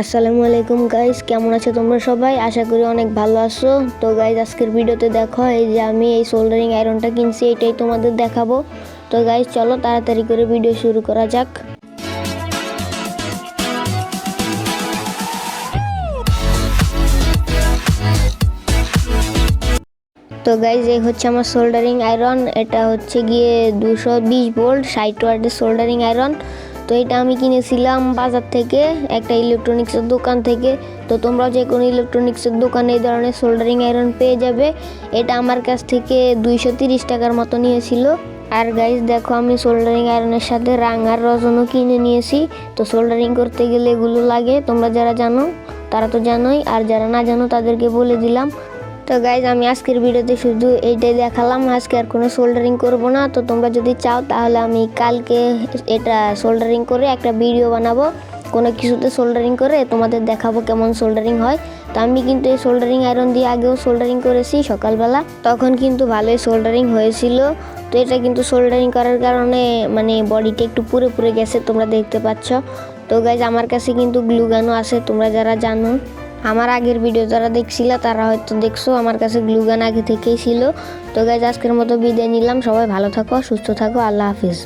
আসসালামু আলাইকুম গাইস কেমন আছো তোমরা সবাই? আশা করি অনেক ভালো আছো। তো গাইজ আজকের ভিডিওতে দেখো, এই যে আমি এই সোল্ডারিং আয়রনটা কিনছি, এটাই তোমাদের দেখাবো। তো গাইজ চলো তাড়াতাড়ি করে ভিডিও শুরু করা যাক। তো গাইজ এই হচ্ছে আমার সোল্ডারিং আয়রন এটা হচ্ছে গিয়ে দুশো বিশ ভোল্ট ষাট ওয়ার্ডের সোল্ডারিং আয়রন তো এটা আমি কিনেছিলাম বাজার থেকে একটা ইলেকট্রনিক্সের দোকান থেকে। তো তোমরাও যে কোনো ইলেকট্রনিক্সের দোকানে এই ধরনের সোল্ডারিং আয়রন পেয়ে যাবে। এটা আমার কাছ থেকে দুইশো তিরিশ টাকার মতো নিয়েছিল। আর গাইজ দেখো আমি সোল্ডারিং আয়রনের সাথে রাঙার রজনও কিনে নিয়েছি। তো সোল্ডারিং করতে গেলে এগুলো লাগে, তোমরা যারা জানো তারা তো জানোই। আর যারা না জানো তাদেরকে বলে দিলাম। তো গাইজ আমি আজকের ভিডিওতে শুধু এইটাই দেখালাম। আজকে আর কোনো সোল্ডারিং করব না। তো তোমরা যদি চাও, তাহলে আমি কালকে এটা সোল্ডারিং করে একটা ভিডিও বানাবো। কোনো কিছুতে সোল্ডারিং করে তোমাদের দেখাবো কেমন সোল্ডারিং হয়। তো আমি কিন্তু এই সোল্ডারিং আয়রন দিয়ে আগেও সোল্ডারিং করেছি সকালবেলা। তখন কিন্তু ভালোই সোল্ডারিং হয়েছিল। তো এটা কিন্তু সোল্ডারিং করার কারণে মানে বডিটা একটু পুরে পুরে গেছে, তোমরা দেখতে পাচ্ছ। তো গাইজ আমার কাছে কিন্তু গ্লুগানও আছে, তোমরা যারা জানো। আমার আগের ভিডিও যারা দেখছিল, তারা হয়তো দেখছ, আমার কাছে গ্লুগান আগে থেকেই ছিল। তো গাইজ আজকের মতো বিদায় নিলাম। সবাই ভালো থাকো, সুস্থ থাকো, আল্লাহ হাফিজ।